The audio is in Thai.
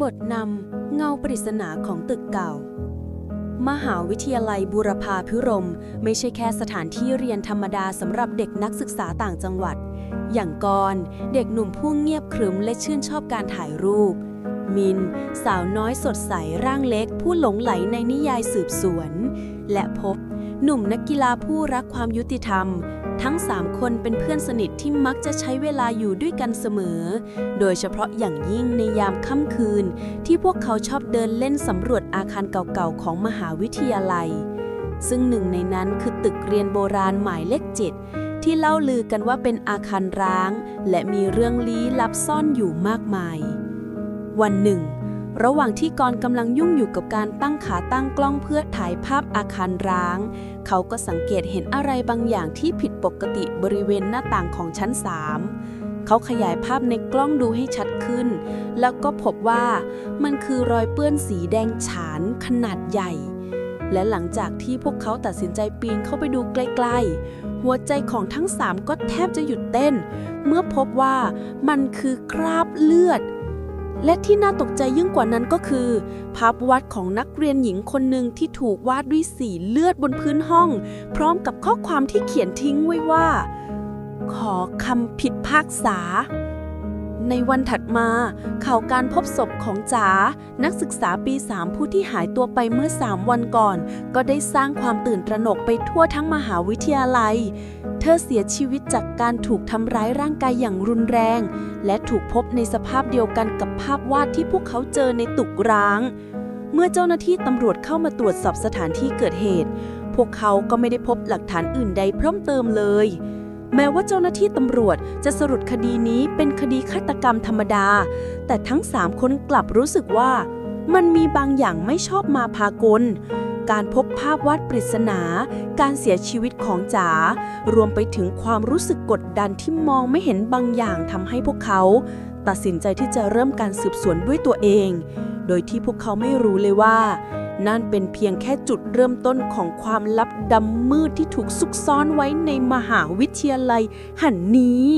บทนำเงาปริศนาของตึกเก่า มหาวิทยาลัยบูรพาพิรมไม่ใช่แค่สถานที่เรียนธรรมดาสำหรับเด็กนักศึกษาต่างจังหวัด อย่างกรณ์เด็กหนุ่มผู้เงียบขรึมและชื่นชอบการถ่ายรูป มิน สาวน้อยสดใสร่างเล็กผู้หลงไหลในนิยายสืบสวน และพบ หนุ่มนักกีฬาผู้รักความยุติธรรม ทั้งสามคนเป็นเพื่อนสนิทที่มักจะใช้เวลาอยู่ด้วยกันเสมอ โดยเฉพาะอย่างยิ่งในยามค่ำคืน ที่พวกเขาชอบเดินเล่นสำรวจอาคารเก่าๆ ของมหาวิทยาลัย ซึ่งหนึ่งในนั้นคือตึกเรียนโบราณหมายเลขเจ็ดที่เล่าลือกันว่าเป็นอาคารร้าง และมีเรื่องลี้ลับซ่อนอยู่มากมาย วันหนึ่ง ระหว่างที่กรกำลังยุ่งอยู่กับการตั้งขาตั้งกล้องเพื่อถ่ายภาพอาคารร้าง เขาก็สังเกตเห็นอะไรบางอย่างที่ผิดปกติบริเวณหน้าต่างของชั้น 3 เขาขยายภาพในกล้องดูให้ชัดขึ้น แล้วก็พบว่ามันคือรอยเปื้อนสีแดงฉานขนาดใหญ่ และหลังจากที่พวกเขาตัดสินใจปีนเข้าไปดูใกล้ๆ หัวใจของทั้งสามก็แทบจะหยุดเต้น เมื่อพบว่ามันคือคราบเลือด และที่น่าตกใจยิ่งกว่านั้นก็คือ ภาพวาดของนักเรียนหญิงคนหนึ่งที่ถูกวาดด้วยสีเลือดบนพื้นห้อง พร้อมกับข้อความที่เขียนทิ้งไว้ว่า ขอคำผิดภาคษา ในวันถัดมา ข่าวการพบศพของจ๋านักศึกษาปี 3 ผู้ที่หายตัวไปเมื่อ 3 วันก่อน ก็ได้สร้างความตื่นตระหนกไปทั่วทั้งมหาวิทยาลัย เธอเสียชีวิตจากการถูกทำร้ายร่างกายอย่างรุนแรง และถูกพบในสภาพเดียวกันกับภาพวาดที่พวกเขาเจอในตึกร้าง เมื่อเจ้าหน้าที่ตำรวจเข้ามาตรวจสอบสถานที่เกิดเหตุ พวกเขาก็ไม่ได้พบหลักฐานอื่นใดเพิ่มเติมเลย แม้ว่าเจ้าหน้าที่ตำรวจจะสรุปคดีนี้เป็นคดีฆาตกรรมธรรมดา แต่ทั้งสามคนกลับรู้สึกว่า มันมีบางอย่างไม่ชอบมาพากล การพบภาพวาดปริศนา การเสียชีวิตของจ๋า รวมไปถึงความรู้สึกกดดันที่มองไม่เห็นบางอย่างทำให้พวกเขา ตัดสินใจที่จะเริ่มการสืบสวนด้วยตัวเอง โดยที่พวกเขาไม่รู้เลยว่า นั่นเป็นเพียงแค่จุดเริ่มต้นของความลับดำมืดที่ถูกซุกซ่อนไว้ในมหาวิทยาลัยหันนี้